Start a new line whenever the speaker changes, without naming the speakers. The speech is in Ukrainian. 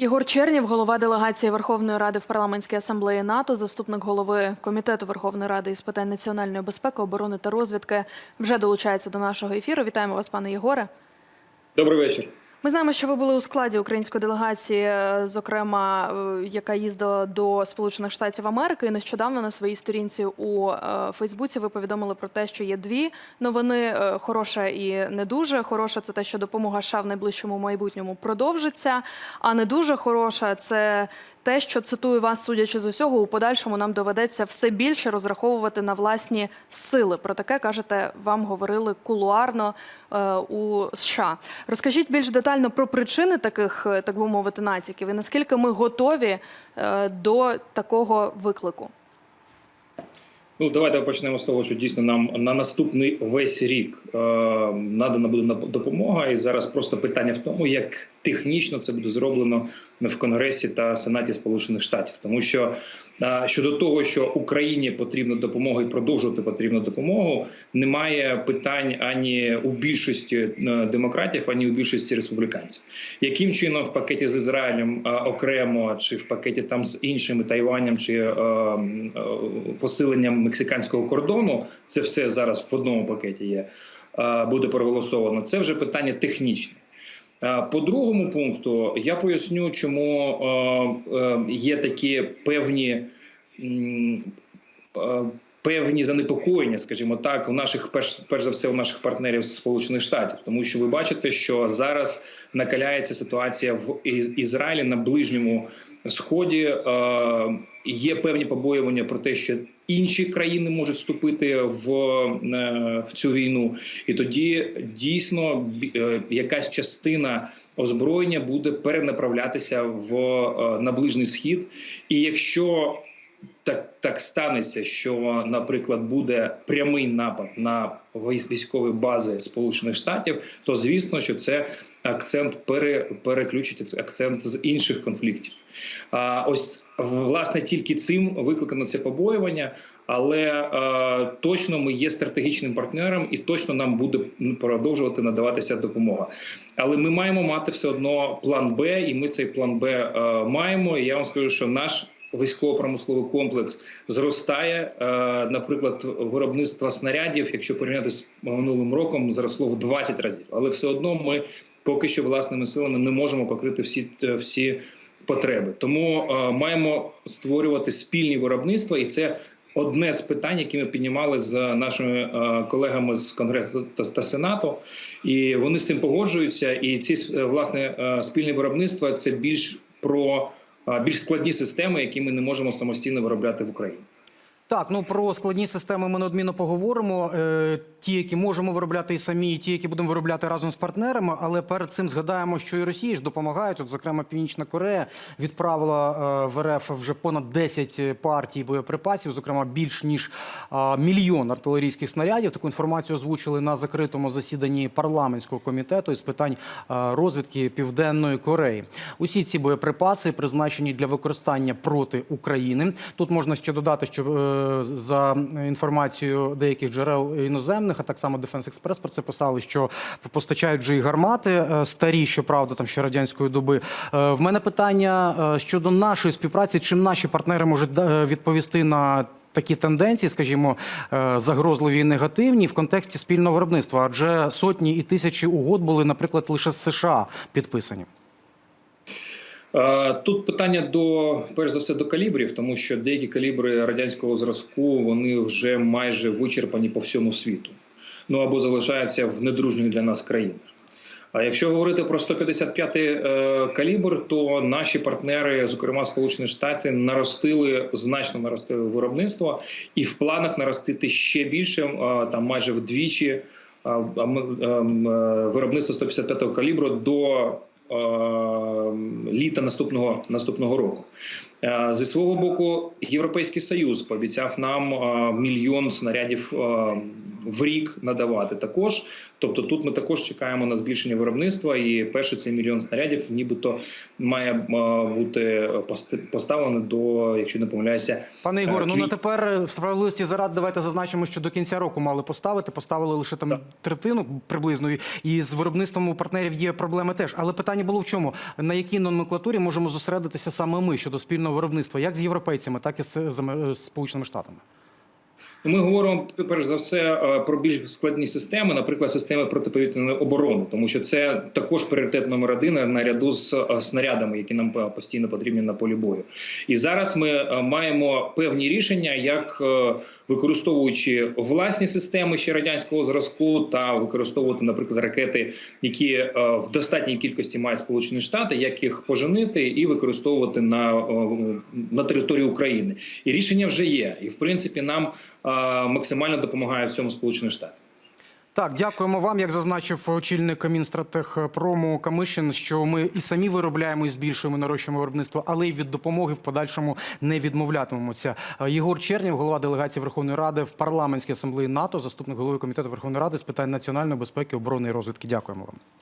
Ігор Чернів, голова делегації Верховної Ради в парламентській асамблеї НАТО, заступник голови комітету Верховної Ради із питань національної безпеки, оборони та розвідки, вже долучається до нашого ефіру. Вітаємо вас, пане Єгоре.
Добрий вечір.
Ми знаємо, що ви були у складі української делегації, е, зокрема, е, яка їздила до Сполучених Штатів Америки. І нещодавно на своїй сторінці у е, Фейсбуці ви повідомили про те, що є дві новини: хороша і не дуже. Хороша це те, що допомога США в найближчому майбутньому продовжиться. А не дуже хороша це те, що цитую вас, судячи з усього, у подальшому нам доведеться все більше розраховувати на власні сили. Про таке кажете, вам говорили кулуарно у США. Розкажіть більш детально про причини таких, е, так би мовити, натяків і наскільки ми готові е, до такого виклику.
Ну давайте почнемо з того, що дійсно нам на наступний весь рік е, надана буде допомога, і зараз просто питання в тому, як технічно це буде зроблено в Конгресі та Сенаті Сполучених Штатів, тому що щодо того, що Україні потрібна допомога і продовжувати потрібну допомогу, немає питань ані у більшості е, демократів, ані у більшості республіканців. Яким чином в пакеті з Ізраїлем окремо, чи в пакеті там з іншими Тайванем, чи е, е, посиленням мексиканського кордону, це все зараз в одному пакеті є. Буде проголосовано. Це вже питання технічне. Е, По другому пункту я поясню, чому е, е, є такі певні. Певні занепокоєння, скажімо так, у наших перш, перш за все у наших партнерів з Сполучених Штатів, тому що ви бачите, що зараз накаляється ситуація в Ізраїлі на ближньому сході. Е, є певні побоювання про те, що інші країни можуть вступити в, е, в цю війну, і тоді дійсно е, якась частина озброєння буде перенаправлятися в на ближній схід. І якщо так, так станеться, що, наприклад, буде прямий напад на військ- військові бази Сполучених Штатів, то звісно, що це акцент пере, переключить це акцент з інших конфліктів. А ось власне тільки цим викликано це побоювання. Але е, точно ми є стратегічним партнером, і точно нам буде продовжувати надаватися допомога. Але ми маємо мати все одно план Б, і ми цей план Б е, маємо. І я вам скажу, що наш військово-промисловий комплекс зростає. Е, наприклад, виробництво снарядів, якщо порівняти з минулим роком, зросло в 20 разів. Але все одно ми поки що власними силами не можемо покрити всі всі потреби. Тому е, маємо створювати спільні виробництва, і це одне з питань, які ми піднімали з нашими е, колегами з конгресу та, та сенату, і вони з цим погоджуються. І ці е, власне е, спільні виробництва це більш про е, більш складні системи, які ми не можемо самостійно виробляти в Україні.
Так, ну про складні системи ми неодмінно поговоримо. Е, ті, які можемо виробляти і самі, і ті, які будемо виробляти разом з партнерами. Але перед цим згадаємо, що і Росії ж допомагають. От, зокрема, Північна Корея відправила е, в РФ вже понад 10 партій боєприпасів, зокрема більш ніж е, мільйон артилерійських снарядів. Таку інформацію озвучили на закритому засіданні парламентського комітету із питань е, розвідки Південної Кореї. Усі ці боєприпаси призначені для використання проти України. Тут можна ще додати, що е, за інформацією деяких джерел іноземних, а так само Defense Express про це писали, що постачають вже і гармати е, старі, щоправда, там ще радянської доби. Е, В мене питання е, щодо нашої співпраці, чим наші партнери можуть відповісти на. Такі тенденції, скажімо, загрозливі і негативні в контексті спільного виробництва, адже сотні і тисячі угод були, наприклад, лише з США підписані.
Е, Тут питання до перш за все до калібрів, тому що деякі калібри радянського зразку вони вже майже вичерпані по всьому світу. Ну або залишаються в недружніх для нас країнах. А якщо говорити про 155-й е, калібр, то наші партнери, зокрема Сполучені Штати, наростили значно наростили виробництво, і в планах наростити ще більше, е, там майже вдвічі е, е, е, виробництво 155-го калібру до літа наступного наступного року. Е, Зі свого боку, Європейський Союз пообіцяв нам е, мільйон снарядів е, в рік надавати також. Тобто тут ми також чекаємо на збільшення виробництва, і перший цей мільйон снарядів, нібито має бути пост- поставлений до, якщо не помиляюся,
Пане Ігоре,
Е,
ну на тепер в справедливості заради давайте зазначимо, що до кінця року мали поставити. Поставили лише там
Так.
третину приблизно. І з виробництвом у партнерів є проблеми теж. Але питання було в чому? На якій номенклатурі можемо зосередитися саме ми щодо спільного виробництва, як з європейцями, так і з Сполученими Штатами.
Ми говоримо перш за все е, про більш складні системи, наприклад, системи протиповітряної оборони, тому що це також пріоритет номер один наряду з е, снарядами, які нам е, постійно потрібні на полі бою. І зараз ми е, маємо певні рішення, як е, використовуючи власні системи ще радянського зразку, та використовувати, наприклад, ракети, які е, в достатній кількості мають Сполучені Штати, як їх поженити і використовувати на, е, на території України. І рішення вже є. І в принципі нам е, максимально допомагає в цьому Сполучені Штати.
Так, дякуємо вам. Як зазначив очільник Мінстратехпрому Камишин, що ми і самі виробляємо і збільшуємо нарощуємо виробництво, але й від допомоги в подальшому не відмовлятимемося. Е, Єгор Чернів, голова делегації Верховної Ради в парламентській асамблеї НАТО, заступник голови комітету Верховної Ради з питань національної безпеки, оборони і розвідки. Дякуємо вам.